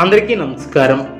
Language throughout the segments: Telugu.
అందరికీ నమస్కారం.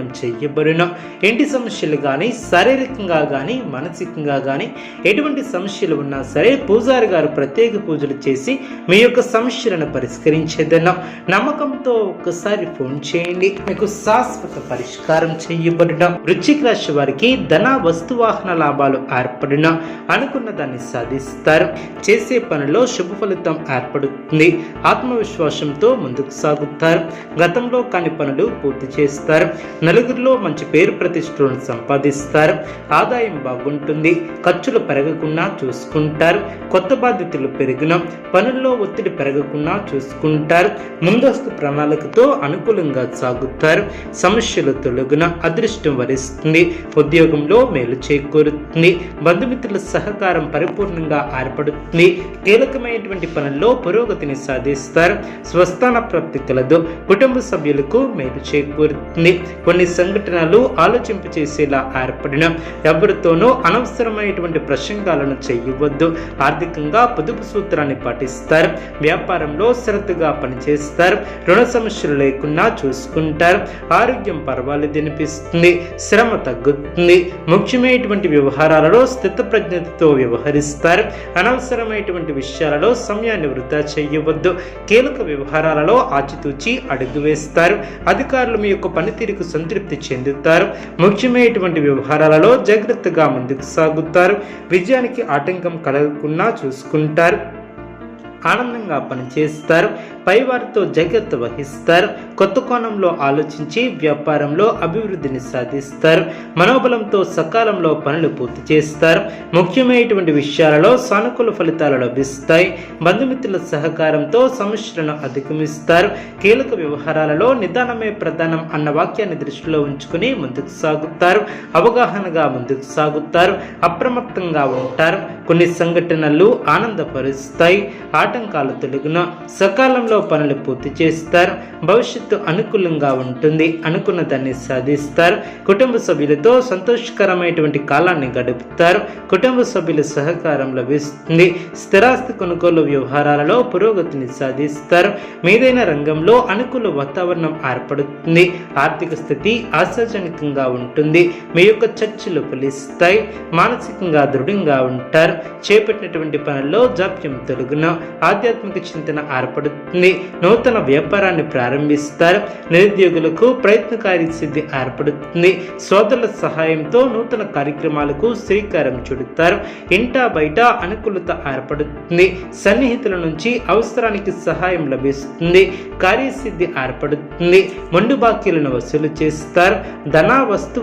చేయబడిన. ఇంటి సమస్యలు కానీ శారీరకంగా కానీ మానసికంగా కానీ ఎటువంటి సమస్యలు ఉన్నా సరే పూజారి గారు ప్రత్యేక పూజలు చేసి మీ యొక్క సమస్యలను పరిష్కరించేదన్నా నమ్మకంతో ఒక్కసారి ఫోన్ చేయండి. మీకు శాశ్వత పరిష్కారం చేయబడిన. వృశ్చిక రాశి వారికి ధన వస్తు వాహన లాభాలు ఏర్పడిన అనుకున్న దాన్ని సాధిస్తారు. చేసే పనిలో శుభ ఫలితం ఏర్పడుతుంది. ఆత్మవిశ్వాసంతో ముందుకు సాగుతారు. గతంలో కాని పనులు పూర్తి చేస్తారు. నలుగురిలో మంచి పేరు ప్రతిష్టలను సంపాదిస్తారు. ఆదాయం బాగుంటుంది. ఖర్చులు పెరగకుండా చూసుకుంటారు. కొత్త బాధ్యతలు పెరిగిన పనుల్లో ఒత్తిడి పెరగకుండా చూసుకుంటారు. ముందస్తు ప్రణాళికతో అనుకూలంగా సాగుతారు. సమస్యలు తొలగిన అదృష్టం వరిస్తుంది. ఉద్యోగంలో మేలు చేకూరుతుంది. బంధుమిత్రుల సహకారం పరిపూర్ణంగా ఏర్పడుతుంది. కీలకమైనటువంటి పనుల్లో పురోగతిని సాధిస్తారు. స్వస్థాన ప్రాప్తి కలదు. కుటుంబ సభ్యులకు మేలు చేకూరుతుంది. కొన్ని సంఘటనలు ఆలోచింప చేసేలా ఏర్పడిన. ఎవరితోనూ అనవసరమైనటువంటి ప్రసంగాలను చేయవద్దు. ఆర్థికంగా పొదుపు సూత్రాన్ని పాటిస్తారు. వ్యాపారంలో శ్రద్ధగా పనిచేస్తారు. రుణ సమస్యలు లేకుండా చూసుకుంటారు. ఆరోగ్యం పర్వాలేదు అనిపిస్తుంది. శ్రమ తగ్గుతుంది. ముఖ్యమైనటువంటి వ్యవహారాలలో స్థితప్రజ్ఞతతో వ్యవహరిస్తారు. అనవసరమైనటువంటి విషయాలలో సమయాన్ని వృధా చేయవద్దు. కీలక వ్యవహారాలలో ఆచితూచి అడుగు వేస్తారు అధికారులు మీ యొక్క పనితీరుకు సంతృప్తి చెందుతారు. ముఖ్యమైనటువంటి వ్యవహారాలలో జాగ్రత్తగా ముందుకు సాగుతారు. విజయానికి ఆటంకం కలగకుండా చూసుకుంటారు. ఆనందంగా పనిచేస్తారు. పైవారితో జాగ్రత్త వహిస్తారు. కొత్త కోణంలో ఆలోచించి వ్యాపారంలో అభివృద్ధిని సాధిస్తారు. మనోబలంతో సకాలంలో పనులు పూర్తి చేస్తారు. ముఖ్యమైనటువంటి విషయాలలో సానుకూల ఫలితాలు లభిస్తాయి. బంధుమిత్రుల సహకారంతో సమస్యలను అధిగమిస్తారు. కీలక వ్యవహారాలలో నిదానమే ప్రధానం అన్న వాక్యాన్ని దృష్టిలో ఉంచుకుని ముందుకు సాగుతారు. అవగాహనగా ముందుకు సాగుతారు. అప్రమత్తంగా ఉంటారు. కొన్ని సంఘటనలు ఆనందపరుస్తాయి. ఆటంకాలు తొలగిన సకాలంలో పనులు పూర్తి చేస్తారు. భవిష్యత్తు అనుకూలంగా ఉంటుంది. అనుకున్న దాన్ని సాధిస్తారు. కుటుంబ సభ్యులతో సంతోషకరమైనటువంటి కాలాన్ని గడుపుతారు. కుటుంబ సభ్యుల సహకారం లభిస్తుంది. స్థిరాస్తి కొనుగోలు వ్యవహారాలలో పురోగతిని సాధిస్తారు. మీదైన రంగంలో అనుకూల వాతావరణం ఏర్పడుతుంది. ఆర్థిక స్థితి ఆశాజనకంగా ఉంటుంది. మీ యొక్క చర్చలు ఫలిస్తాయి. మానసికంగా దృఢంగా ఉంటారు. చేపట్టినటువంటి పనుల్లో జాప్యం తొలగున ఆధ్యాత్మిక చింతన ఏర్పడుతుంది. నూతన వ్యాపారాన్ని ప్రారంభిస్తారు. నిరుద్యోగులకు ప్రయత్నకారి సిద్ధి ఏర్పడుతుంది. సోదరుల సహాయంతో నూతన కార్యక్రమాలకు శ్రీకారం చుడతారు. ఇంటా బయట అనుకూలత ఏర్పడుతుంది. సన్నిహితుల నుంచి అవసరానికి సహాయం లభిస్తుంది. కార్యసిద్ధి ఏర్పడుతుంది. మొండు బాకీలను వసూలు చేస్తారు. ధన వస్తు